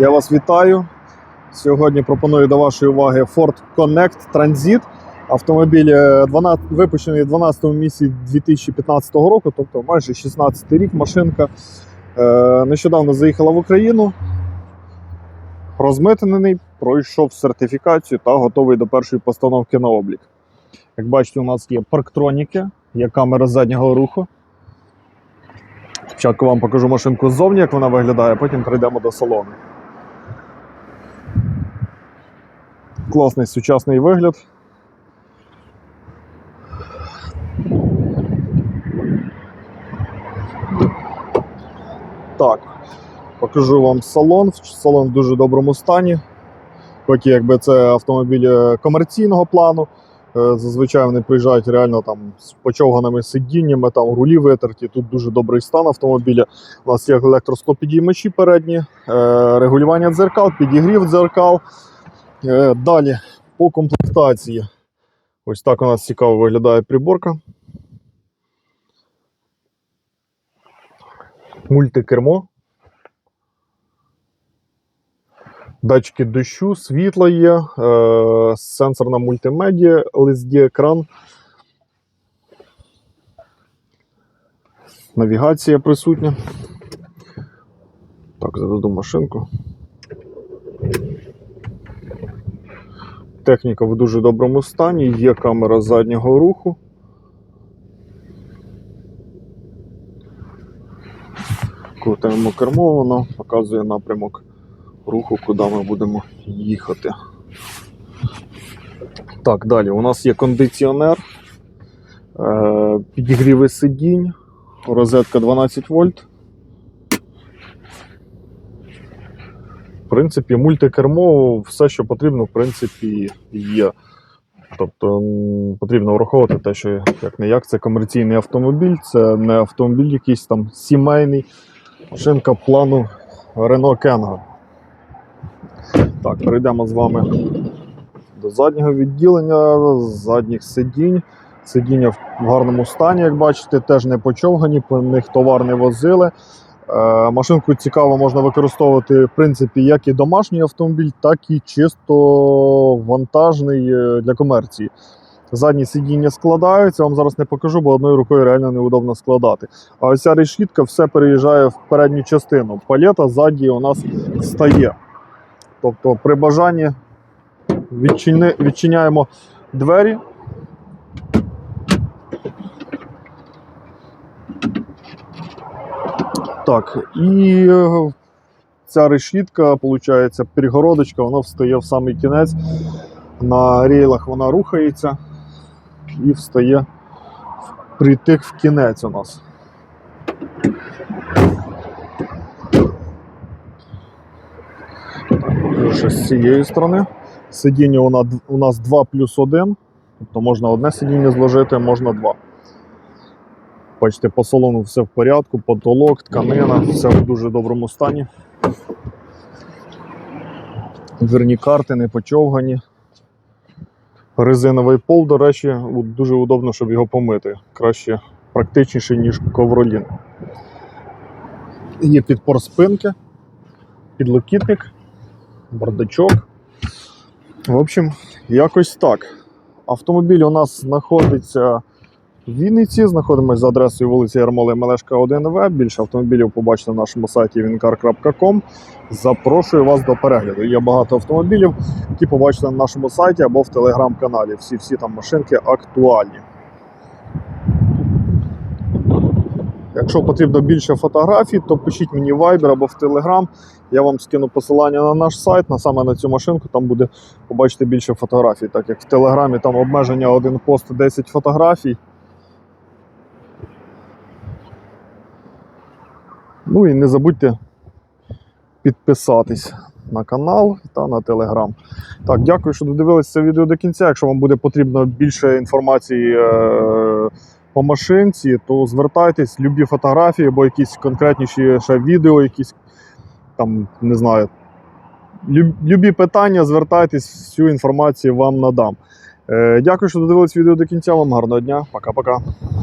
Я вас вітаю. Сьогодні пропоную до вашої уваги Ford Connect Transit. Автомобіль е, 12, випущений 12 місяці 2015 року, тобто майже 16 рік машинка. Е, Нещодавно заїхала в Україну. Розмитнений, пройшов сертифікацію та готовий до першої постановки на облік. Як бачите, у нас є парктроніки, є камера заднього руху. Спочатку вам покажу машинку ззовні, як вона виглядає, потім перейдемо до салону. Класний сучасний вигляд. Так, покажу вам салон. Салон в дуже доброму стані. Хоч якби це автомобіль е, комерційного плану. Е, Зазвичай вони приїжджають реально там з почовганими сидіннями, там рулі витерті. Тут дуже добрий стан автомобіля. У нас є електросклопідіймачі передні, е, регулювання дзеркал, підігрів дзеркал. Е, Далі по комплектації. Ось так у нас цікаво виглядає приборка. Мультикермо. Датчики дощу, світло є, е, сенсорна мультимедіа, LSD-екран. Навігація присутня. Так, заведу машинку. Техніка в дуже доброму стані, є камера заднього руху. Крутимо кермо, воно показує напрямок руху, куди ми будемо їхати. Так, далі у нас є кондиціонер, е, підігріви сидінь, розетка 12 вольт. В принципі, мультикермо, все, що потрібно, в принципі, є. Тобто потрібно враховувати те, що як не як це комерційний автомобіль, це не автомобіль якийсь там сімейний, шинка плану Renault Kangoo. Так, перейдемо з вами до заднього відділення, задніх сидінь. Сидіння в гарному стані, як бачите, теж не почовгані, по них товар не возили. Е, Машинку цікаво можна використовувати в принципі як і домашній автомобіль, так і чисто вантажний е, для комерції. Задні сидіння складаються, вам зараз не покажу, бо одною рукою реально неудобно складати. А ось ця решітка все переїжджає в передню частину. Палета ззаді у нас стає. Тобто при бажанні відчини, відчиняємо двері. Так, і е, ця решітка, виходить, перегородочка, вона встає в самий кінець. На рейлах вона рухається і встає притик в кінець у нас. Ще з цієї сторони. Сидіння у нас 2 плюс 1. Тобто можна одне сидіння зложити, можна два. Бачите, по салону все в порядку, потолок, тканина, все в дуже доброму стані. Дверні карти не почовгані. Резиновий пол, до речі, дуже удобно, щоб його помити. Краще, практичніше, ніж ковролін. Є підпор спинки, підлокітник, бардачок. В общем, якось так. Автомобіль у нас знаходиться в Вінниці, знаходимося за адресою вулиці Ярмоли Мелешка 1В. Більше автомобілів побачите на нашому сайті wincar.com. Запрошую вас до перегляду. Є багато автомобілів, які побачите на нашому сайті або в телеграм-каналі. Всі всі там машинки актуальні. Якщо потрібно більше фотографій, то пишіть мені в Viber або в Telegram. Я вам скину посилання на наш сайт, на саме на цю машинку, там буде побачити більше фотографій. Так як в Телеграмі там обмеження один пост 10 фотографій. Ну і не забудьте підписатись на канал та на телеграм. Так, дякую, що додивилися це відео до кінця. Якщо вам буде потрібно більше інформації е- по машинці, то звертайтесь, любі фотографії або якісь конкретніші ще відео, якісь там, не знаю. Люб- Любі питання, звертайтесь, всю інформацію вам надам. Е, дякую, що додивились відео до кінця. Вам гарного дня. Пока-пока.